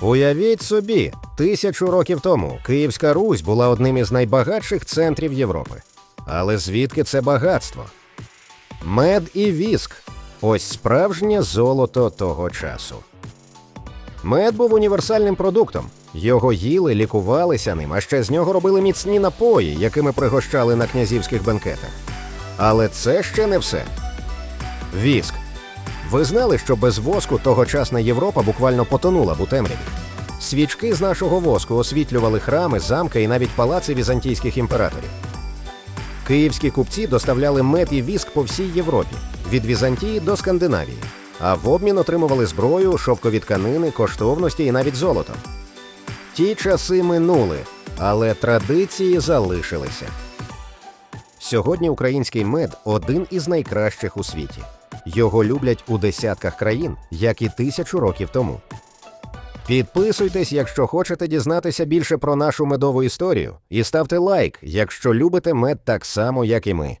Уявіть собі, тисячу років тому Київська Русь була одним із найбагатших центрів Європи. Але звідки це багатство? Мед і віск ось справжнє золото того часу. Мед був універсальним продуктом. Його їли, лікувалися ним, а ще з нього робили міцні напої, якими пригощали на князівських бенкетах. Але це ще не все. Віск. Ви знали, що без воску тогочасна Європа буквально потонула б у темряві? Свічки з нашого воску освітлювали храми, замки і навіть палаци візантійських імператорів. Київські купці доставляли мед і віск по всій Європі від Візантії до Скандинавії, а в обмін отримували зброю, шовкові тканини, коштовності і навіть золото. Ті часи минули, але традиції залишилися. Сьогодні український мед один із найкращих у світі. Його люблять у десятках країн, як і тисячу років тому. Підписуйтесь, якщо хочете дізнатися більше про нашу медову історію, і ставте лайк, якщо любите мед так само, як і ми.